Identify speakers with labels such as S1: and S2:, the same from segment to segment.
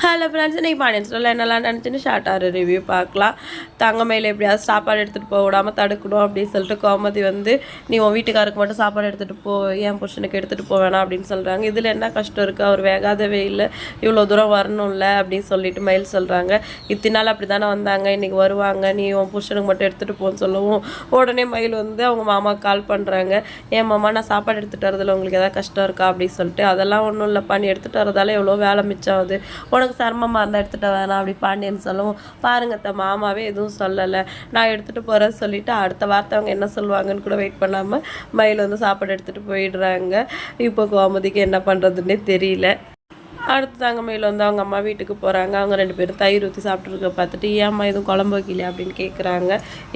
S1: Hello friends இன்றைக்கி பாண்டியன் ஸ்டோரில் என்னெல்லாம் நினச்சின்னு ஷார்ட்டாக ரிவ்யூ பார்க்கலாம். தங்கமையில் எப்படியாவது சாப்பாடு எடுத்துகிட்டு போக விடாமல் தடுக்கணும் அப்படின்னு சொல்லிட்டு கோமதி வந்து நீ உன் வீட்டுக்காருக்கு மட்டும் சாப்பாடு எடுத்துகிட்டு போ என் புருஷனுக்கு எடுத்துகிட்டு போக வேணாம் அப்படின்னு சொல்கிறாங்க இதில் என்ன கஷ்டம் இருக்குது அவர் வேகாத வெயில் இவ்வளோ தூரம் வரணும்ல அப்படின்னு சொல்லிட்டு மயில் சொல்கிறாங்க இத்தனை நாள் அப்படி தானே வந்தாங்க? இன்றைக்கி வருவாங்க. நீ உன் புருஷனுக்கு மட்டும் எடுத்துகிட்டு போன்னு சொல்லவும் உடனே மயில் வந்து அவங்க மாமாவுக்கு கால் பண்ணுறாங்க ஏன் மாமா நான் சாப்பாடு எடுத்துகிட்டு வரதில் உங்களுக்கு எதாவது கஷ்டம் இருக்கா? அப்படின்னு சொல்லிட்டு அதெல்லாம் ஒன்றும் இல்லைப்பா. நீ எடுத்துகிட்டு வரதால எவ்வளோ வேலை மிச்சம் ஆகுது. உனக்கு சிரமமாக இருந்தால் எடுத்துகிட்டு வேணாம் அப்படி பாண்டியன் சொல்லவும் பாருங்க த மாமாவே எதுவும் சொல்லலை. நான் எடுத்துகிட்டு போகிறேன்னு சொல்லிவிட்டு அடுத்த வார்த்தை அவங்க என்ன சொல்லுவாங்கன்னு கூட வெயிட் பண்ணாமல் மயில் வந்து சாப்பாடு எடுத்துகிட்டு போயிடுறாங்க. இப்போ கோமதிக்கு என்ன பண்ணுறதுன்னே தெரியல. அடுத்து தங்கமையில் வந்து அவங்க அம்மா வீட்டுக்கு போகிறாங்க அவங்க ரெண்டு பேரும் தயிர் ஊற்றி சாப்பிட்ருக்க பார்த்துட்டு ஏம்மா எதுவும் குழம்பு வைக்கலையா? அப்படின்னு கேட்குறாங்க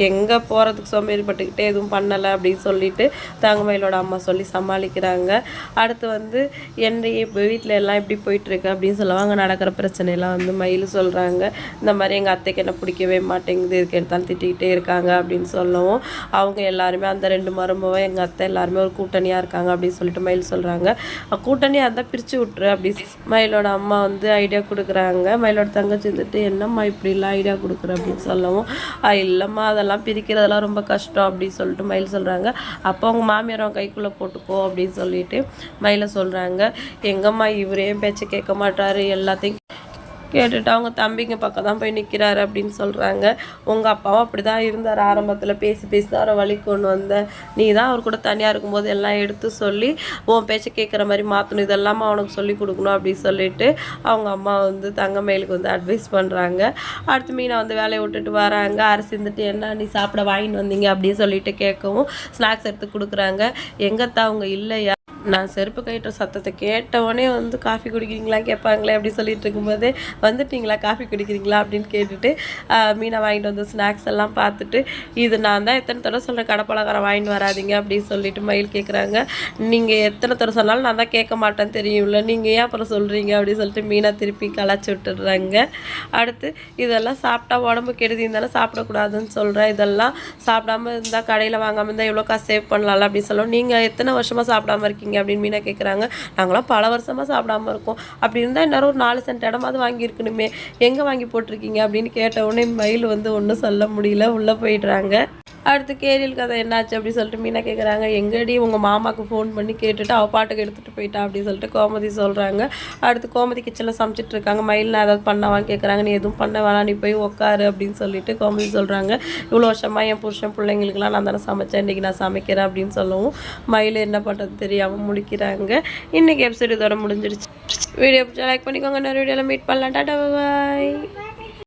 S1: எங்கே போகிறதுக்கு சோம்பேறிப்பட்டுக்கிட்டே எதுவும் பண்ணலை அப்படின்னு சொல்லிட்டு தங்கமயிலோட அம்மா சொல்லி சமாளிக்கிறாங்க. அடுத்து வந்து என்னையே இப்போ வீட்டில் எல்லாம் எப்படி போயிட்டுருக்கு அப்படின்னு சொல்லுவாங்க. நடக்கிற பிரச்சனையெல்லாம் வந்து மயில் சொல்கிறாங்க இந்த மாதிரி எங்கள் அத்தைக்கு என்ன பிடிக்கவே மாட்டேங்குது. இதுக்கு எடுத்தாலும் திட்டிக்கிட்டே இருக்காங்க அப்படின்னு சொல்லவும் அவங்க எல்லாருமே அந்த ரெண்டு மருமவும் எங்கள் அத்தை எல்லாருமே ஒரு கூட்டணியாக இருக்காங்க அப்படின்னு சொல்லிட்டு மயில் சொல்கிறாங்க கூட்டணியாக இருந்தால் பிரித்து விட்ரு அப்படி மயிலோட அம்மா வந்து ஐடியா கொடுக்குறாங்க. மயிலோட தங்கச்சி வந்துட்டு என்னம்மா இப்படிலாம் ஐடியா கொடுக்குற? அப்படின்னு சொல்லவும் இல்லைம்மா அதெல்லாம் பிரிக்கிறதெல்லாம் ரொம்ப கஷ்டம் அப்படின்னு சொல்லிட்டு மயில் சொல்கிறாங்க அப்போ அவங்க மாமியார் அவன் கைக்குள்ளே போட்டுக்கோ அப்படின்னு சொல்லிட்டு மயிலை சொல்கிறாங்க எங்கம்மா இவரே பேச்சு கேட்க மாட்டாரு? எல்லாத்தையும் கேட்டுட்டு அவங்க தம்பிங்க பக்கம் தான் போய் நிற்கிறாரு அப்படின்னு சொல்கிறாங்க உங்கள் அப்பாவும் அப்படி தான் இருந்தார். ஆரம்பத்தில் பேசி பேசி தான் அவரை வழி கொண்டு வந்தேன் நீ தான் அவர் கூட தனியாக இருக்கும்போது எல்லாம் எடுத்து சொல்லி உன் பேச்சை கேட்குற மாதிரி மாற்றணும் இதெல்லாமே அவனுக்கு சொல்லி கொடுக்கணும் அப்படின்னு சொல்லிட்டு அவங்க அம்மா வந்து தங்கமயிலுக்கு வந்து அட்வைஸ் பண்ணுறாங்க அடுத்து மீனை வந்து வேலையை விட்டுட்டு வராங்க. அரிசி இருந்துட்டு என்ன நீ சாப்பிட வாங்கிட்டு வந்தீங்க? அப்படின்னு சொல்லிட்டு கேட்கவும் ஸ்நாக்ஸ் எடுத்து கொடுக்குறாங்க. எங்கத்தா அவங்க இல்லையா? நான் செருப்பு கயிற்ற சத்தத்தை கேட்டவொடனே வந்து காஃபி குடிக்கிறீங்களா கேட்பாங்களே அப்படி சொல்லிட்டு இருக்கும்போது வந்துட்டீங்களா? காஃபி குடிக்கிறீங்களா? அப்படின்னு கேட்டுட்டு மீனை வாங்கிட்டு வந்து ஸ்நாக்ஸ் எல்லாம் பார்த்துட்டு இது நான் தான் எத்தனை தடவை சொல்கிறேன் கடப்பலகாரம் வாங்கிட்டு வராதிங்க அப்படின்னு சொல்லிட்டு மயில் கேட்குறாங்க நீங்கள் எத்தனை தடவை சொன்னாலும் நான் தான் கேட்க மாட்டேன்னு தெரியும்ல நீங்கள் ஏன் அப்புறம் சொல்கிறீங்க அப்படின்னு சொல்லிட்டு மீனை திருப்பி கலாச்சி விட்டுடுறாங்க. அடுத்து இதெல்லாம் சாப்பிட்டா உடம்பு கெடுதி இருந்தாலும் சாப்பிடக்கூடாதுன்னு சொல்கிறேன் இதெல்லாம் சாப்பிடாம இருந்தால் கடையில் வாங்காமல் இருந்தால் எவ்வளோ காசு சேவ் பண்ணலாம்ல? அப்படின்னு சொல்லுவோம். நீங்கள் எத்தனை வருஷமாக சாப்பிடாம இருக்கீங்க? அப்படின்னு மீனா கேட்குறாங்க நாங்களாம் பல வருஷமாக சாப்பிடாம இருக்கோம். அப்படி இருந்தால் இன்னொரு ஒரு நாலு சென்ட் இடமாவது வாங்கியிருக்கணுமே. எங்கே வாங்கி போட்டிருக்கீங்க அப்படின்னு கேட்ட உடனே மயில் வந்து ஒன்றும் சொல்ல முடியல. உள்ளே போயிடுறாங்க. அடுத்து கேரியல் கதை என்னாச்சு அப்படின்னு சொல்லிட்டு மீனா கேட்குறாங்க எங்கடி உங்கள் மாமாவுக்கு ஃபோன் பண்ணி கேட்டுட்டு அவ பாட்டுக்கு எடுத்துகிட்டு போயிட்டா அப்படின்னு சொல்லிட்டு கோமதி சொல்கிறாங்க அடுத்து கோமதி கிச்சனில் சமைச்சிட்டு இருக்காங்க. மயில் நான் ஏதாவது பண்ணவான்னு கேட்குறாங்க நீ எதுவும் பண்ண வேணாம். நீ போய் உட்காரு அப்படின்னு சொல்லிட்டு கோமதி சொல்கிறாங்க இவ்வளோ வருஷமாக என் புருஷன் பிள்ளைங்களுக்குலாம் நான் தானே சமைச்சேன். இன்றைக்கி நான் சமைக்கிறேன் அப்படின்னு சொல்லவும் மயில் என்ன பண்ணுறது தெரியாமல் முடிக்கிறாங்க இன்றைக்கி எபிசோட் இதோட முடிஞ்சிருச்சு வீடியோ பிடிச்சா லைக் பண்ணிக்கோங்க. நிறைய வீடியோவில் மீட் பண்ணலாம். டாட்டா பாய்